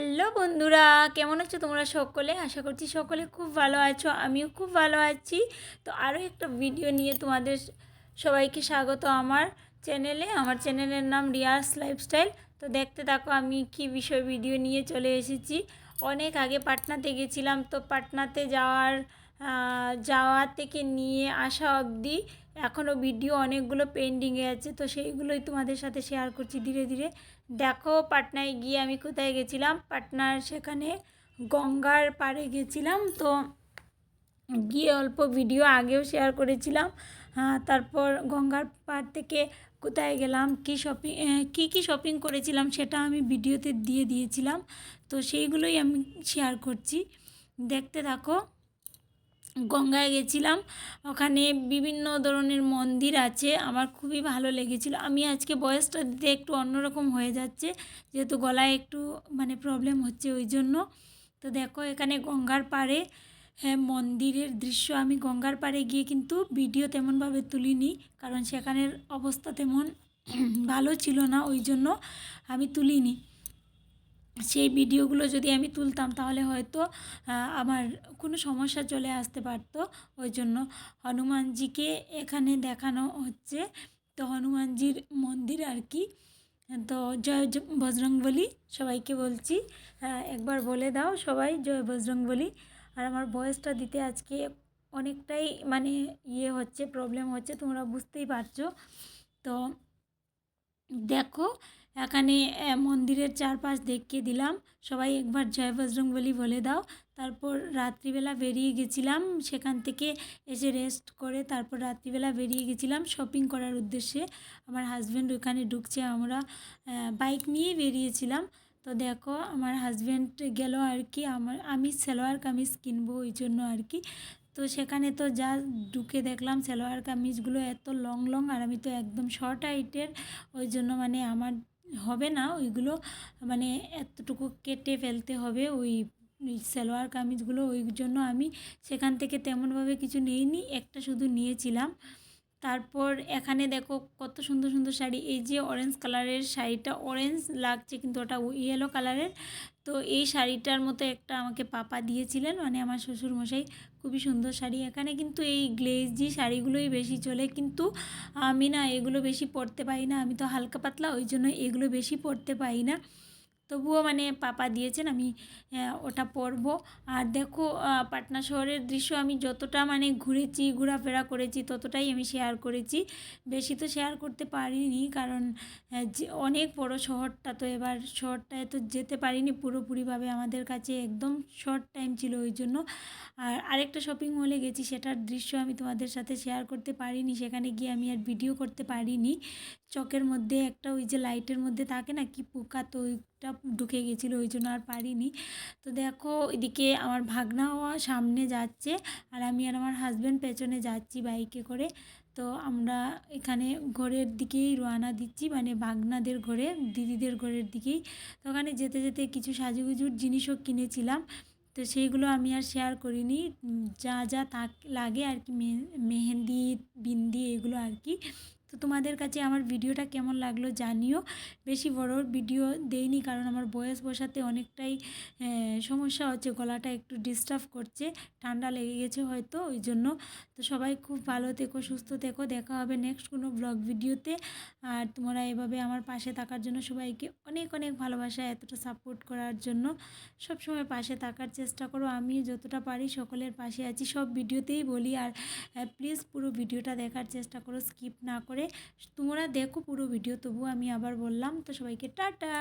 Hello বন্ধুরা, কেমন আছো তোমরা সকলে? আশা করছি সকলে খুব ভালো আছো, আমিও খুব ভালো আছি। তো আরও একটা ভিডিও নিয়ে তোমাদের সবাইকে স্বাগত আমার চ্যানেলে আমার চ্যানেলের নাম রিয়াস লাইফস্টাইল তো দেখতে থাকো, আমি কি বিষয় ভিডিও নিয়ে চলে এসেছি। অনেক আগে পাটনাতে গেছিলাম, তো পাটনাতে যাওয়ার যাওয়া থেকে নিয়ে আসা অবধি এখনও ভিডিও অনেকগুলো পেন্ডিংয়ে আছে, তো সেইগুলোই তোমাদের সাথে শেয়ার করছি ধীরে ধীরে। দেখো পাটনায় গিয়ে আমি কোথায় গেছিলাম? পাটনার সেখানে গঙ্গার পাড়ে গেছিলাম, তো গিয়ে অল্প ভিডিও আগেও শেয়ার করেছিলাম। তারপর গঙ্গার পাড় থেকে কোথায় গেলাম? কী শপিং কী কী শপিং করেছিলাম সেটা আমি ভিডিওতে দিয়ে দিয়েছিলাম, তো সেইগুলোই আমি শেয়ার করছি। দেখতে থাকো। গঙ্গায় গেছিলাম। ওখানে বিভিন্ন ধরনের মন্দির আছে। আমার খুবই ভালো লেগেছিল। আমি আজকে বয়সটা দিতে একটু অন্যরকম হয়ে যাচ্ছে। যেহেতু গলায় একটু মানে প্রবলেম হচ্ছে ওই জন্য। তো দেখো, এখানে গঙ্গার পাড়ে হ্যাঁ মন্দিরের দৃশ্য আমি গঙ্গার পাড়ে গিয়ে কিন্তু ভিডিও তেমনভাবে তুলিনি। কারণ সেখানের অবস্থা তেমন ভালো ছিল না, ওই জন্য আমি তুলিনি। সেই ভিডিওগুলো যদি আমি তুলতাম তাহলে হয়তো আমার কোনো সমস্যা চলে আসতে পারতো। ওই জন্য হনুমানজিকে এখানে দেখানো হচ্ছে। তো হনুমানজির মন্দির আর কি। তো জয় বজরংবলী সবাইকে বলছি। একবার বলে দাও সবাই জয় বজরংবলী। আর আমার ভয়েসটা দিতে আজকে অনেকটাই মানে ইয়ে হচ্ছে প্রবলেম হচ্ছে, তোমরা বুঝতেই পারছ। তো দেখো এখানে মন্দিরের চারপাশ দেখিয়ে দিলাম। সবাই একবার জয় বজরংবলী বলে দাও। তারপর রাত্রিবেলা বেরিয়ে গেছিলাম সেখান থেকে এসে রেস্ট করে তারপর রাত্রিবেলা বেরিয়ে গেছিলাম শপিং করার উদ্দেশ্যে। আমার হাজব্যান্ড ওখানে ঢুকছে, আমরা বাইক নিয়েই বেরিয়েছিলাম। তো দেখো, আমার হাজব্যান্ড গেল আর কি, আমার, আমি সালোয়ার কামিজ কিনবো ওই জন্য আর কি। তো সেখানে তো যা ঢুকে দেখলাম সালোয়ার কামিজগুলো এত লং লং আর আমি তো একদম শর্ট হাইটের ওই জন্য মানে আমার হবে না, ওইগুলো মানে এতটুকু কেটে ফেলতে হবে, ওই সালোয়ার কামিজগুলো, ওই জন্য আমি সেখান থেকে তেমনভাবে কিছু নিইনি, একটা শুধু নিয়েছিলাম। তারপর এখানে দেখো কত সুন্দর সুন্দর শাড়ি। এই যে অরেঞ্জ কালারের শাড়িটা অরেঞ্জ লাগছে কিন্তু ওটা ইয়েলো কালারের তো এই শাড়িটার মতো একটা আমাকে পাপা দিয়েছিলেন মানে আমার শ্বশুর মশাই খুবই সুন্দর শাড়ি। এখানে কিন্তু এই গ্লেজি শাড়িগুলোই বেশি চলে। কিন্তু আমি না এগুলো বেশি পরতে পারি না। আমি তো হালকা পাতলা, ওই জন্য এগুলো বেশি পরতে পারি না। তবুও মানে পাপা দিয়েছেন, আমি ওটা পরবো। আর দেখো পাটনা শহরের দৃশ্য আমি যতটা মানে ঘুরেছি, ঘোরাফেরা করেছি, ততটাই আমি শেয়ার করেছি। বেশি তো শেয়ার করতে পারিনি, কারণ অনেক বড় শহরটা তো এবার শহরটায় তো যেতে পারিনি পুরোপুরিভাবে আমাদের কাছে একদম শর্ট টাইম ছিল ওই জন্য। আর আরেকটা শপিং মলে গেছি, সেটার দৃশ্য আমি তোমাদের সাথে শেয়ার করতে পারিনি, সেখানে গিয়ে আমি আর ভিডিও করতে পারিনি। চকের মধ্যে একটা ওই যে লাইটের মধ্যে থাকে না, কি পোকা তো ওইটা ঢুকে গেছিল, ওই জন্য আর পারিনি। তো দেখো, এদিকে আমার ভাগনাও সামনে যাচ্ছে আর আমি আর আমার হাজব্যান্ড পেছনে যাচ্ছি বাইকে করে। তো আমরা এখানে ঘরের দিকেই রওনা দিচ্ছি মানে ভাগনাদের ঘরে, দিদিদের ঘরের দিকেই। তো ওখানে যেতে যেতে কিছু সাজুগুজুর জিনিসও কিনেছিলাম। তো সেইগুলো আমি আর শেয়ার করিনি। যা যা তাক, লাগে আর কি মেহেন্দি, বিন্দি, এগুলো আর কি। তো তোমাদের কাছে আমার ভিডিওটা কেমন লাগল জানিও। বেশি বড় ভিডিও দেইনি কারণ আমার বয়স বসাতে অনেকটাই সমস্যা হচ্ছে, গলাটা একটু ডিস্টার্ব করছে, ঠান্ডা লেগে গেছে হয়তো ওই জন্য তো সবাই খুব ভালো থেকো, সুস্থ থেকো, দেখা হবে নেক্সট কোনো ব্লগ ভিডিওতে। আর তোমরা এভাবে আমার পাশে থাকার জন্য সবাইকে অনেক অনেক ভালোবাসা, এতটা সাপোর্ট করার জন্য। সব সময় পাশে থাকার চেষ্টা করো, আমি যতটা পারি সকলের পাশে আছি, সব ভিডিওতেই বলি। আর প্লিজ পুরো ভিডিওটা দেখার চেষ্টা করো স্কিপ না করে তোমরা দেখো পুরো ভিডিও তবু আমি আবার বললাম তো সবাইকে টাটা!